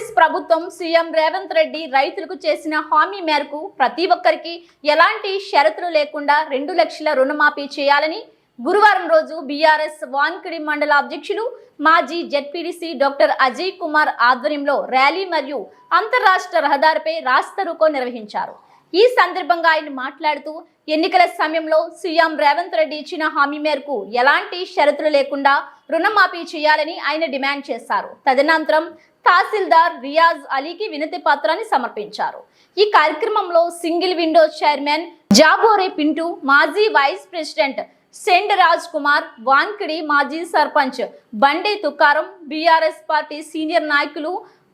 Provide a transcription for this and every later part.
కాంగ్రెస్ ప్రభుత్వం సీఎం రేవంత్ రెడ్డి రైతులకు చేసిన హామీ మేరకు ప్రతి ఒక్కరికి ఎలాంటి షరతులు లేకుండా రెండు లక్షల రుణమాఫీ చేయాలని గురువారం రోజు బీఆర్ఎస్ వాన్కిడి మండల అధ్యక్షులు మాజీ జెడ్పీడీసీ డాక్టర్ అజయ్ కుమార్ ఆధ్వర్యంలో ర్యాలీ మరియు అంతరాష్ట్ర రహదారిపై రాస్తరుకో నిర్వహించారు. ఈ సందర్భంగా ఆయన మాట్లాడుతూ ఎన్నికల సమయంలో సీఎం రేవంత్ రెడ్డి ఇచ్చిన హామీ మేరకు ఎలాంటి షరతులు లేకుండా రుణమాఫీ చేయాలని ఆయన డిమాండ్ చేశారు. తదనంతరం తహసీల్దార్ రియాజ్ అలీకి వినతి పత్రాన్ని సమర్పించారు. ఈ కార్యక్రమంలో single window chairman Jabore Pintu మాజీ వైస్ ప్రెసిడెంట్ సెండ్ రాజ్ కుమార్ వాంకిడి మాజీ సర్పంచ్ బండి తుకారం బీఆర్ఎస్ పార్టీ సీనియర్ నాయకులు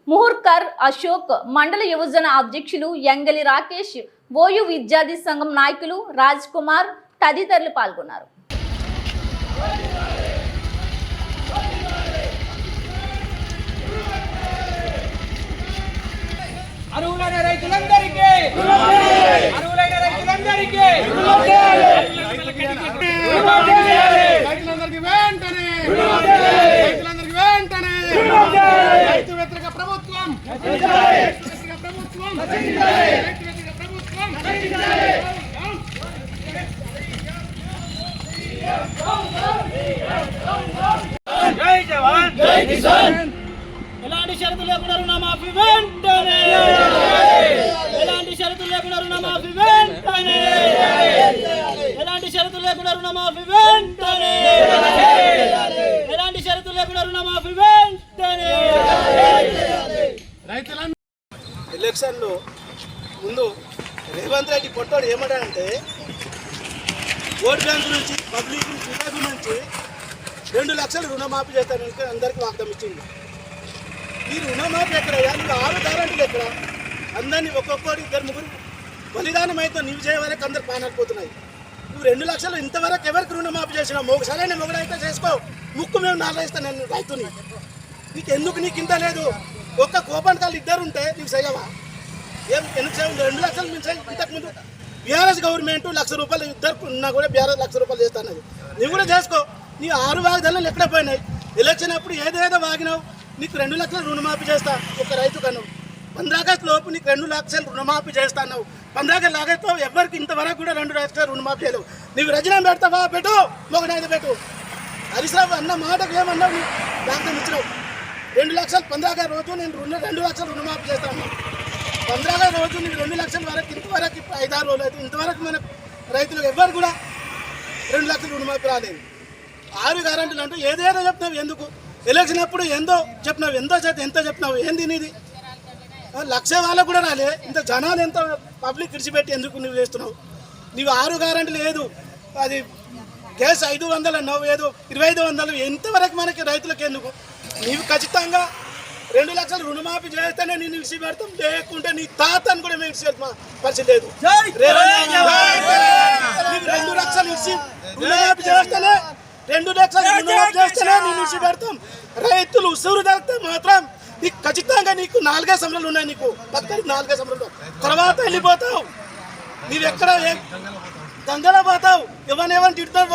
ముహుర్కర్ అశోక్ మండల యువజన అధ్యక్షులు యంగలి రాకేష్ ఓయు విద్యార్థి సంఘం నాయకులు రాజ్ కుమార్ తదితరులు పాల్గొన్నారు. అర్హులైన రైతులందరికీ! అర్హులైన రైతులందరికీ! రైతులందరికీ వెంటనే! రైతులందరికీ వెంటనే! రైతు వ్యతిరేక ప్రభుత్వం ప్రభుత్వం! జై జవాన్! జై కిసాన్! ఎలాంటి షరతులు లేకుండా రుణమాఫీ వెంటనే! లేకుండా రుణమాఫీ వెంటనే. ఎలాంటి షరతులు లేకుండా రుణమాఫీ వెంటనే. ఎలాంటి షరతులు లేకుండా రుణమాఫీ వెంటనే. ఎలక్షన్లో ముందు రేవంత్ రెడ్డి పొట్టాడు ఏమంటాడంటే ఓట్ బ్యాంక్ నుంచి పబ్లిక్ నుంచి విలేజ్ నుంచి రెండు లక్షలు రుణమాఫీ చేస్తానని అందరికీ వాగ్దానం ఇచ్చింది ఈ రుణమాఫీ ఎక్కడయ్యా నువ్వు ఆరు గ్యారంటీలు ఎక్కడ? అందరినీ ఒక్కొక్కటి ఇద్దరు ముగ్గురు బలిదానం అయితే నీవు చేయవరకు అందరు ప్రాణాలు పోతున్నాయి. నువ్వు రెండు లక్షలు ఇంతవరకు ఎవరికి రుణమాఫీ చేసినావు మొగ సరైన మొగడైతే చేసుకో. ముక్కు మేము నాలుగేస్తాను నేను రైతుని. నీకు ఎందుకు నీకు ఇంత లేదు? ఒక్క కోపానికి కాలు ఇద్దరు ఉంటే నీకు చేయవా ఏం ఎందుకు చేయవు రెండు లక్షలు మించి ఇంతకుముందు బీఆర్ఎస్ గవర్నమెంట్ లక్ష రూపాయలు ఇద్దరు ఉన్నా కూడా బీఆర్ఎస్ లక్ష రూపాయలు చేస్తానది. నువ్వు కూడా చేసుకో. నీ ఆరు వాగ్దానాలు ఎక్కడ పోయినాయి? ఎలక్షన్ అప్పుడు ఏదేదో వాగినావు. నీకు రెండు లక్షలు రుణమాఫీ చేస్తా ఒక రైతు కను పంద్రాగస్టు లోపు నీకు రెండు లక్షలు రుణమాఫీ చేస్తాను. పంద్రాగస్టు లాగస్టు ఎవరికి ఇంతవరకు కూడా రెండు లక్షలు రుణమాఫీ చేయలేవు. నీవు రచన పెడతావా? పెట్టు మొగనైతే పెట్టు. హరీశ్రావు అన్న మాటకు ఏమన్నావు నువ్వు? వాగ్దానం ఇచ్చినావు రెండు లక్షలు పంద్రాగా రోజు నేను రెండు రెండు లక్షలు రుణమాఫీ చేస్తాను పంద్రాగా రోజు నీకు రెండు లక్షల వరకు ఇంతవరకు ఐదారు రోజులు అయితే ఇంతవరకు మన రైతులు ఎవ్వరు కూడా రెండు లక్షలు రుణమాఫీ రాలేదు. ఆరు గ్యారంటీలు అంటూ ఏదేదో చెప్తున్నావు ఎందుకు? ఎలక్షన్ అప్పుడు ఎంతో చెప్పినావు ఎంతో చేత ఎంతో చెప్పినావు ఏంది నీది? లక్ష వాళ్ళకు కూడా రాలే. ఇంత జనాలు ఎంత పబ్లిక్ విడిచిపెట్టి ఎందుకు నువ్వు చేస్తున్నావు? నీవు ఆరు గ్యారంటీలు లేదు. అది గ్యాస్ ఐదు వందలు అన్నావు ఏదో ఇరవై ఐదు వందలు. ఎంతవరకు మనకి రైతులకు ఎందుకు? నీవు ఖచ్చితంగా రెండు లక్షలు రుణమాఫీ చేస్తేనే నేను విడిచి పెడతాం లేకుంటే నీ తాతను కూడా మేము విడిచి పరిస్థితి లేదు. రెండు లక్షలు ఇచ్చి రుణమాఫీ చేస్తేనే రెండు లక్షలు రుణమాఫీ చేస్తేనే నేను విడిచి పెడతాం రైతులు ఉసురు తగ్గితే మాత్రం నీకు ఖచ్చితంగా నీకు నాలుగే సంవత్సరాలు ఉన్నాయి నీకు. పక్కకి నాలుగే సంవత్సరాలు తర్వాత వెళ్ళిపోతావు. నీవెక్కడ ఎక్కడ గంగలో పోతావు ఎవరిని ఎవరిని తిడతావు?